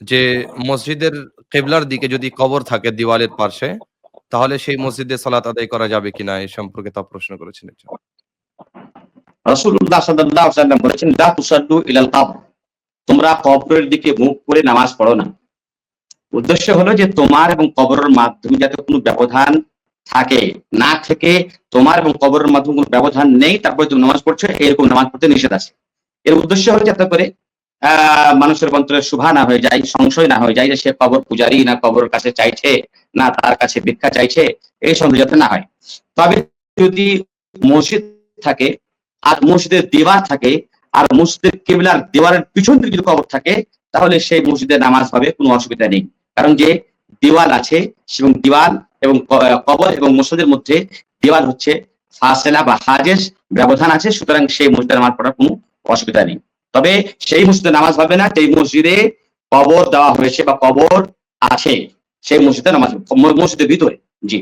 যে মসজিদের কেবলার দিকে যদি কবর থাকে দেওয়ালের পার্শ্বে তাহলে সেই মসজিদে সালাত আদায় করা যাবে কিনা এই সম্পর্কে তা প্রশ্ন করেছেন একজন। রাসূলুল্লাহ সাল্লাল্লাহু আলাইহি বলেছেন, লা তুসাল্লু ইলাল কবর। তোমরা কবরের দিকে মুখ করে নামাজ পড়ো না। উদ্দেশ্য হলো যে তোমার এবং কবরের মাধ্যমে যাতে কোনো ব্যবধান থাকে, না থেকে তোমার এবং কবরের মাধ্যমে কোনো ব্যবধান নেই, তারপরে তুমি নামাজ পড়ছো, এরকম নামাজ পড়তে নিষেধ আছে। এর উদ্দেশ্য হলো যাতে করে মানুষের অন্তরে শুভা না হয়ে যায়, সংশয় না হয়ে যায় যে সে কবর পূজারি না কবরের কাছে চাইছে, না তার কাছে ভিক্ষা চাইছে, এই সন্দেহ যাতে না হয়। তবে যদি মসজিদ থাকে, আর মসজিদের দেওয়ার থাকে, আর মসজিদের কেবলার দেওয়ালের পিছন দিকে যদি কবর থাকে, তাহলে সেই মসজিদে নামাজ হবে, কোনো অসুবিধা নেই। কারণ যে দেওয়াল আছে, এবং দেওয়াল এবং কবর এবং মসজিদের মধ্যে দেওয়াল হচ্ছে ফাসেলা বা হাজেস ব্যবধান আছে, সুতরাং সেই মসজিদে নামাজ পড়ার কোনো অসুবিধা নেই। তবে সেই মসজিদে নামাজ হবে না, যেই মসজিদে কবর দেওয়া হয়েছে বা কবর আছে, সেই মসজিদে নামাজ মসজিদের ভিতরে, জি।